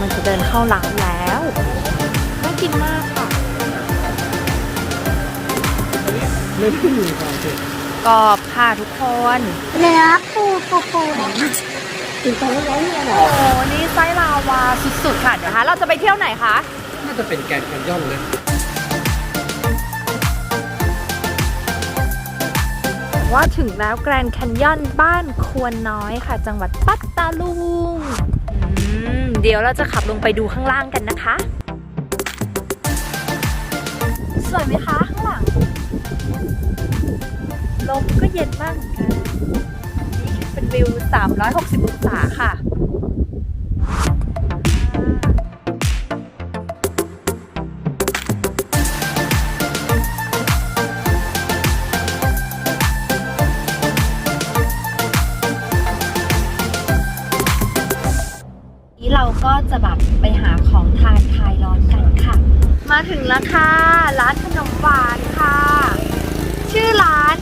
ำลังจะเดินเข้าร้านแล้วน่ากินมากค่ะไม่ได้มีความเผ็ดกรอบค่ะทุกคน เนื้อปูปูปูถึงตอนร้อนๆเนี่ยเหรโอ้อโหนี่ไส้ลาวาสุดๆค่ะเดี๋ยวนะคะเราจะไปเที่ยวไหนคะ น่าจะเป็นแกนแคนยอนนะว่าถึงแล้วแกรนด์แคนยอนบ้านควรน้อยค่ะ จังหวัดปัตตาลุงอืม เดี๋ยวเราจะขับลงไปดูข้างล่างกันนะคะ สวยไหมคะข้างหลัง ลมก็เย็นมากเหมือนกัน นี่เป็นวิว 360 องศาค่ะ มาถึงแล้วค่ะ ร้านขนมหวานค่ะ ชื่อร้าน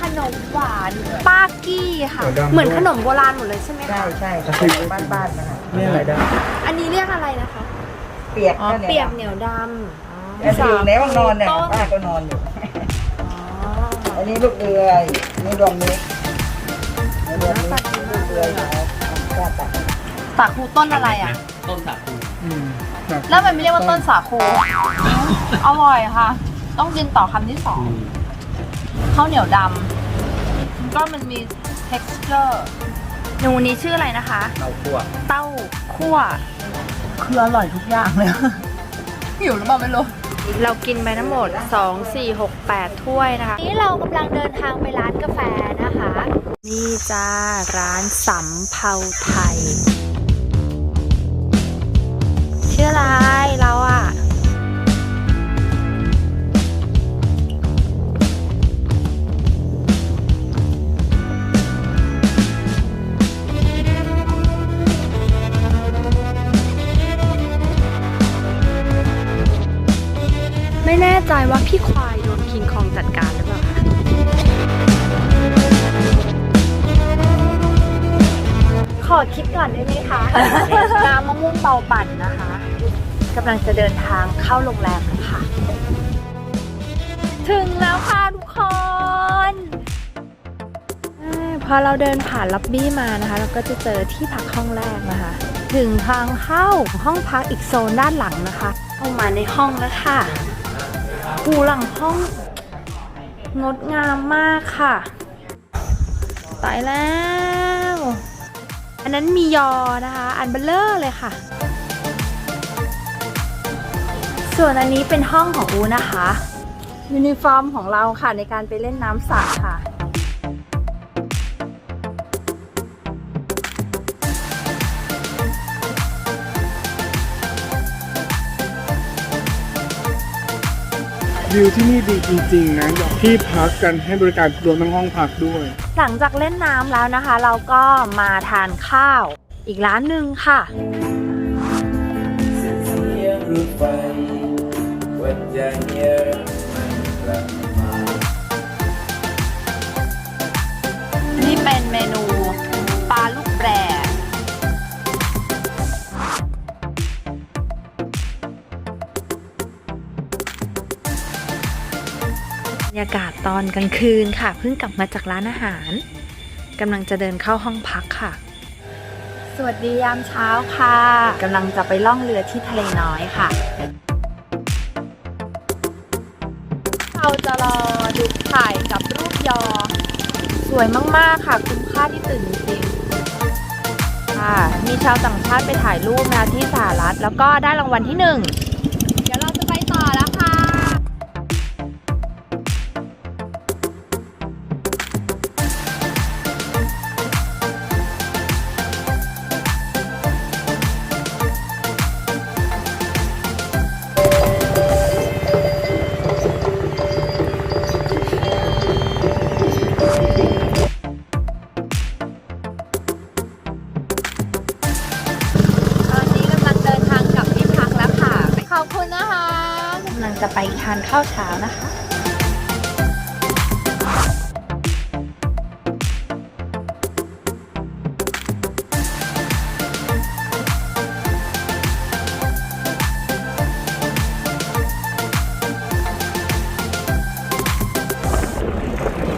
ขนมหวานป้ากี้ค่ะ เหมือนขนมโบราณหมดเลยใช่ไหมใช่คะใช่ขนมบ้านๆนะคะนี่อะไรได้อันนี้เรียกอะไรนะคะ เปียกอ๋อก็เนี่ยเปียกเหนียวดำแล้วอยู่ในห้องนอนเนี่ยต้ป้าก็นอนอยู่อ๋ออันนี้ลูกเดือยอันนี่ดวงนี้อันนี้ดวงนี้ลูกเดือยเอาเอาป้าตัดสาคูต้นอะไรอะ ต้นสาคูอืม แบบแล้วมันไม่เรียกว่าต้นสาคู อร่อยค่ะ ต้องกินต่อคำที่สองข้าวเหนียวดำก็มันมี texture หนูนี้ชื่ออะไรนะคะเราคั่วเต้าคั่ว คืออร่อยทุกอย่างเลย หิวหรือเปล่าไม่รู้ เรากินไปทั้งหมด 2 4 6 8 ถ้วยนะคะ นี่เรากำลังเดินทางไปร้านกาแฟนะคะ นี่จ้า ร้านสำเภาไทย ชื่ออะไรเราอะไม่แน่ใจว่าพี่ควายโดนคิงคองจัดการหรือเปล่าคะขอคิดก่อนได้ไหมคะ น้ำมะม่วงเบาปั่นนะคะ กำลังจะเดินทางเข้าโรงแรมแล้วค่ะ ถึงแล้วค่ะทุกคนพอเราเดินผ่านล็อบบี้มานะคะ เราก็จะเจอที่พักห้องแรกนะคะ ถึงทางเข้าห้องพักอีกโซนด้านหลังนะคะเข้ามาในห้องแล้วค่ะหูหลังห้องงดงามมากค่ะตายแล้ว อันนั้นมียอนะคะ อันเบลเลอร์เลยค่ะ ส่วนอันนี้เป็นห้องของอูนะคะ ยูนิฟอร์มของเราค่ะในการไปเล่นน้ำสระค่ะ วิวที่นี่ดีจริงๆนะที่พักกันให้บริการรวมทั้งห้องพักด้วย หลังจากเล่นน้ำแล้วนะคะ เราก็มาทานข้าว อีกร้านหนึ่งค่ะเอนกลางคืนค่ะ เพิ่งกลับมาจากร้านอาหารกำลังจะเดินเข้าห้องพักค่ะ สวัสดียามเช้าค่ะกำลังจะไปล่องเรือที่ทะเลน้อยค่ะ เราจะรอดูถ่ายกับรูปยอ สวยมาก ๆ ค่ะ คุ้มค่าที่ตื่นจริงค่ะ มีชาวต่างชาติไปถ่ายรูปนะที่สหรัฐ แล้วก็ได้รางวัลที่หนึ่ง จะไปทานข้าวเช้านะคะ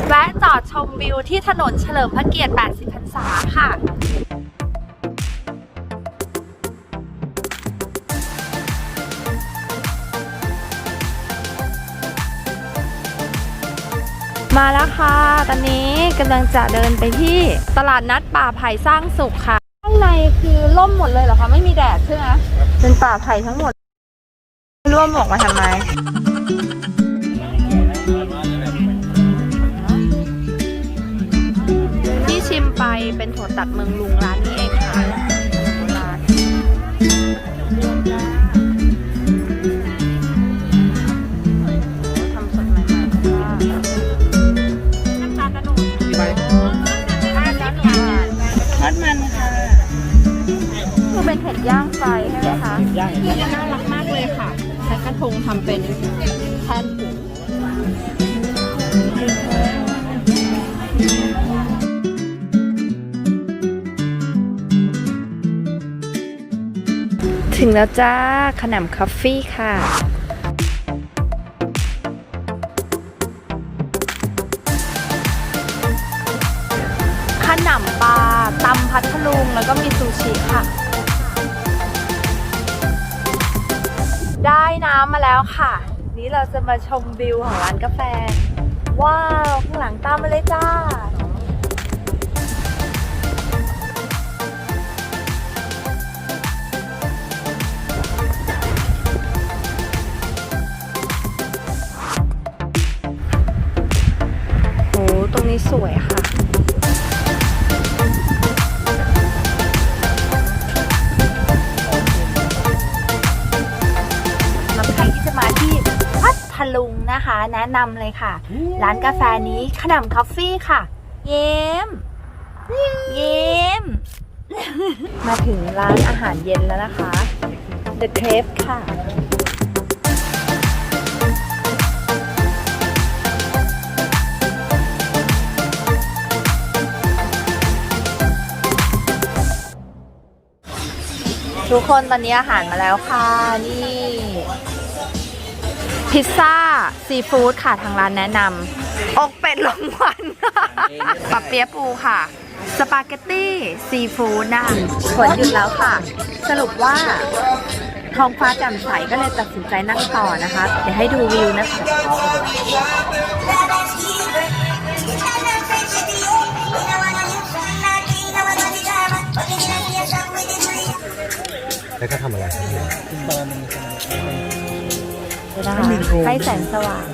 แวะจอดชมวิวที่ถนนเฉลิมพระเกียรติ 80 พรรษาค่ะ มาแล้วค่ะ ตอนนี้กำลังจะเดินไปที่ตลาดนัดป่าไผ่สร้างสุขค่ะ ข้างในคือร่มหมดเลยเหรอคะ ไม่มีแดดใช่ไหมเป็นป่าไผ่ทั้งหมด ร่วมออกมาทำไมที่ชิมไปเป็นถั่วตัดเมืองลุงร้าน เป็นเห็ดย่างไฟใช่ไหมคะย่างน่ารักมากเลยค่ะใช้กระทงทำเป็นแทนผงถึงแล้วจ้า ขนมคอฟฟี่ค่ะขนมปลาตำพัทลุงแล้วก็มีซูชิค่ะ ได้น้ำมาแล้วค่ะ นี้เราจะมาชมวิวของร้านกาแฟ ว้าว ข้างหลังตามมาเลยจ้าโหตรงนี้สวยค่ะ นะคะแนะนำเลยค่ะ ร้านกาแฟนี้ขนมคอฟฟี่ค่ะ เย้มเย้ม มาถึงร้านอาหารเย็นแล้วนะคะ The Crave ค่ะทุกคนตอนนี้อาหารมาแล้วค่ะ นี่ พิซซ่า ซีฟู้ดค่ะทางร้านแนะนำอกเป็ดลมควันปับเปี๊ยะปูค่ะ สปาเกตตี้ซีฟู้ดนะคะฝนหยุดแล้วค่ะ สรุปว่าท้องฟ้าแจ่มใสก็เลยตัดสินใจนั่งต่อนะคะ เดี๋ยวให้ดูวิวนะคะ แล้วก็ทำอะไร ครับเนี่ยนะคะให้แสงสว่าง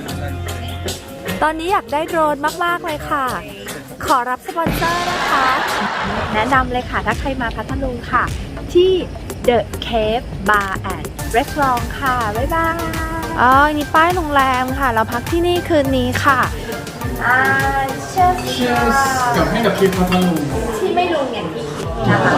ตอนนี้อยากได้โดรนมาก ๆ เลยค่ะ ขอรับสปอนเซอร์นะคะ แนะนำเลยค่ะ ถ้าใครมาพัทลุงค่ะ ที่ The Cave Bar and Restaurant ค่ะ บ๊ายบายอ๋อนี่ป้ายโรงแรมค่ะ เราพักที่นี่คืนนี้ค่ะอ่าเชิญ Cheers กับให้กับคลิปพัทลุงที่ไม่ลุงอย่างที่คิดนะคะ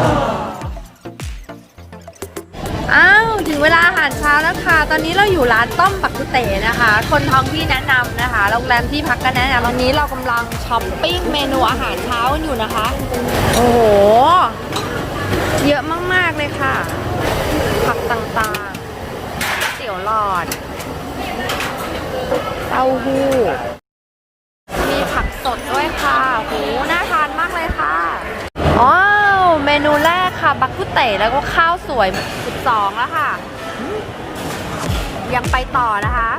อ้าว ถึงเวลาอารเช้าแล้วค่ะตอนนี้เราอยู่ร้านต้มปักกุเตนะคะ คนท้องที่แนะนำนะคะ โรงแรมที่พักก็แนะนำวันนี้เรากำลังช้อปปิ้งเมนูอาหารเช้าอยู่นะคะ โอ้โห เยอะมาก ๆ เลยค่ะ ผักต่างๆ เตี๋ยวหลอด เต้าหู้ มีผักสดด้วยค่ะโหน่าทานมากเลยค่ะอ้าวเมนูแรกค่ะ บักกุเตแล้วก็ข้าวสวย 12 แล้วค่ะ ยังไปต่อนะคะ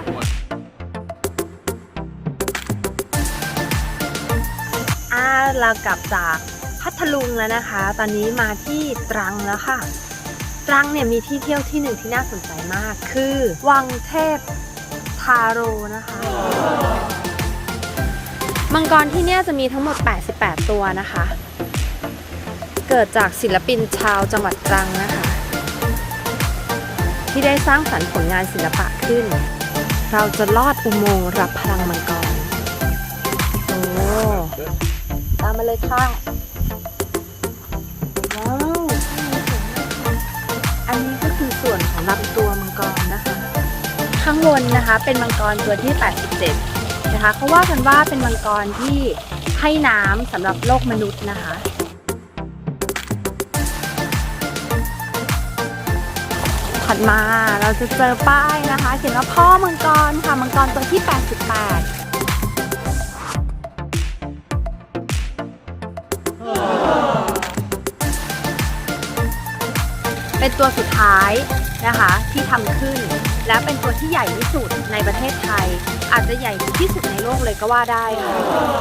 อ่าเรากลับจากพัทลุงแล้วนะคะ ตอนนี้มาที่ตรังแล้วค่ะ ตรังเนี่ยมีที่เที่ยวที่หนึ่งที่น่าสนใจมาก คือวังเทพทาโรนะคะ มังกรที่เนี่ยจะมีทั้งหมด 88 ตัวนะคะ เกิดจากศิลปินชาวจังหวัดตรังนะคะ ที่ได้สร้างสรรค์ผลงานศิลปะขึ้น เราจะลอดอุโมงค์รับพลังมังกร โอ้ ตามมาเลยค่ะว้าวอันนี้ก็คือส่วนของลำตัวมังกรนะคะ ข้างบนนะคะเป็นมังกรตัวที่ 87 นะคะเขาว่ากันว่าเป็นมังกรที่ให้น้ำสำหรับโลกมนุษย์นะคะ ถัดมาเราจะเจอป้ายนะคะ เขียนว่าพ่อมังกรค่ะมังกรตัวที่ 88เป็นตัวสุดท้ายนะคะที่ทำขึ้น และเป็นตัวที่ใหญ่ที่สุดในประเทศไทย อาจจะใหญ่ที่สุดในโลกเลยก็ว่าได้ค่ะ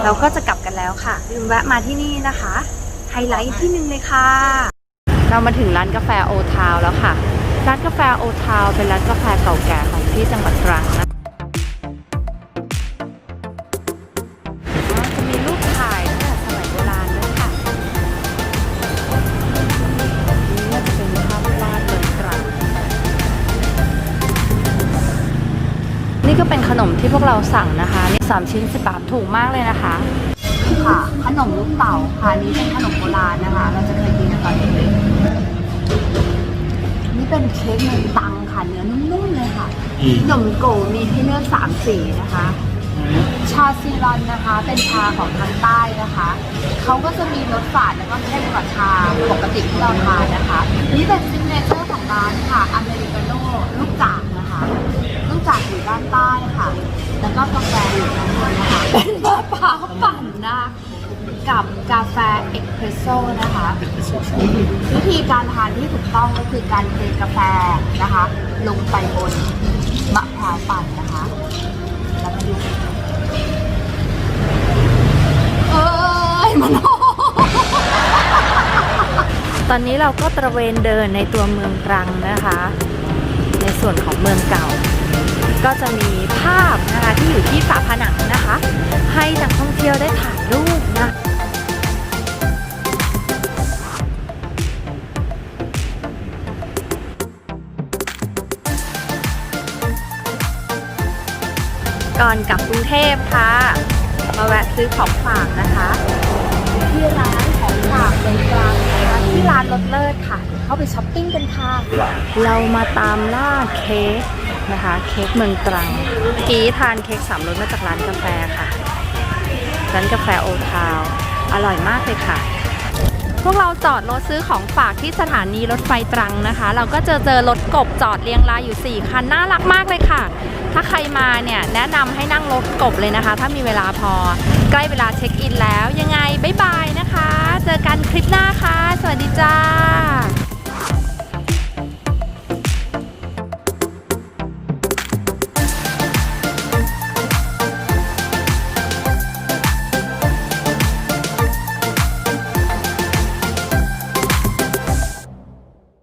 เราก็จะกลับกันแล้วค่ะลืมแวะมาที่นี่นะคะ ไฮไลท์ที่หนึ่งเลยค่ะ เรามาถึงร้านกาแฟโอทาวแล้วค่ะ ร้านกาแฟโอทาวเป็นร้านกาแฟเก่าแก่ของที่จังหวัดตรังนะจะมีรูปถ่ายตั้งแต่สมัยโบราณด้วยค่ะนี่น่าจะเป็นภาพวาดเมืองตรังนี่ก็เป็นขนมที่พวกเราสั่งนะคะ นี่สามชิ้นสิบบาทถูกมากเลยนะคะค่ะขนมลูกเต่าค่ะนี่เป็นขนมโบราณนะคะ เราจะเคยกินกันตอนเด็กๆ เป็นเค้กเมืองตังค่ะเนื้อนุ่มๆเลยค่ะขนมโกมีให้เลือกสามสีนะคะ ชาซีรอนนะคะ เป็นชาของทางใต้นะคะ เขาก็จะมีรสฝาดแล้วก็เข้มกว่าชาปกติที่เราทานนะคะ นี่เป็นซิกเนเจอร์ของร้านค่ะ อเมริกาโน่ลูกจากนะคะ ลูกจากอยู่ด้านใต้ค่ะ แล้วก็กาแฟอยู่ด้านบนนะคะเป็นมะพร้าวปั่นนะ กับกาแฟเอ็กเพรสโซ่นะคะ วิธีการทานที่ถูกต้องก็คือการเทกาแฟนะคะ ลงไปบนมะพร้าวปั่นนะคะแล้วมาดูเอ้ยมันตอนนี้เราก็ตระเวนเดินในตัวเมืองตรังนะคะ ในส่วนของเมืองเก่า ก็จะมีภาพนะคะที่อยู่ที่ฝาผนังนะคะ ให้นักท่องเที่ยวได้ถ่ายรูปนะ ก่อนกลับกรุงเทพค่ะ มาแวะซื้อของฝากนะคะ ที่ร้านของฝากเมืองตรังนะคะที่ร้านรถเลิศค่ะเดี๋ยวเข้าไปช้อปปิ้งกันค่ะ เรามาตามล่าเค้กนะคะ เค้กเมืองตรังกี้ทานเค้กสามรสมาจากร้านกาแฟค่ะ ร้านกาแฟโอทาว อร่อยมากเลยค่ะพวกเราจอดรถซื้อของฝากที่สถานีรถไฟตรังนะคะ เราก็เจอเจอรถกบจอดเรียงรายอยู่ 4 คัน น่ารักมากเลยค่ะ ถ้าใครมาเนี่ยแนะนำให้นั่งรถกบเลยนะคะ ถ้ามีเวลาพอ ใกล้เวลาเช็คอินแล้ว ยังไงบ๊ายบายนะคะ เจอกันคลิปหน้าค่ะ สวัสดีจ้า